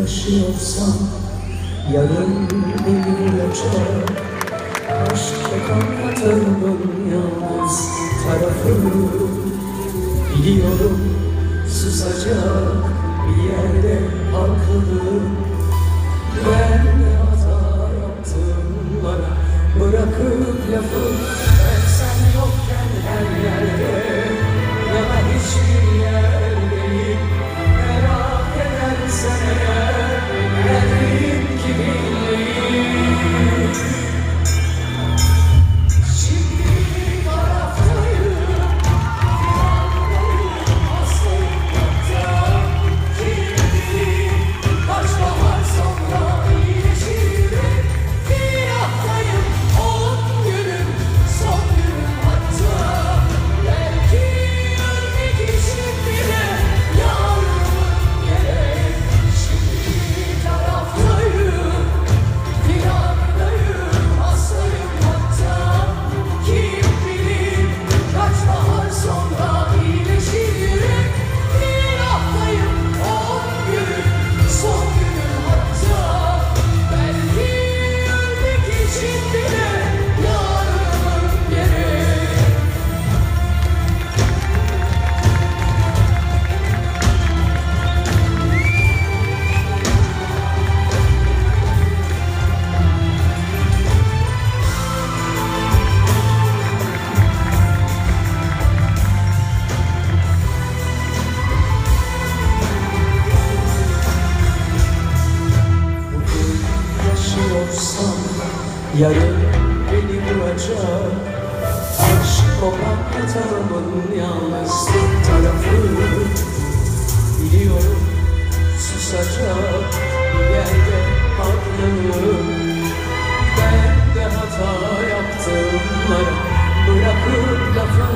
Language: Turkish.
yaşıyorsam Yarın beni açar Aşkla kanatımın yalnız tarafını Biliyorum. Susacak bir yerde akıllı Ben de hata yaptım bana Bırakıp lafı Yarın beni vuracak Aşk kopan yatağımın yalnızlık tarafı. Biliyorum susacak. Bir yerde haklanırım Ben de hata yaptığımlara Bırakıp lafı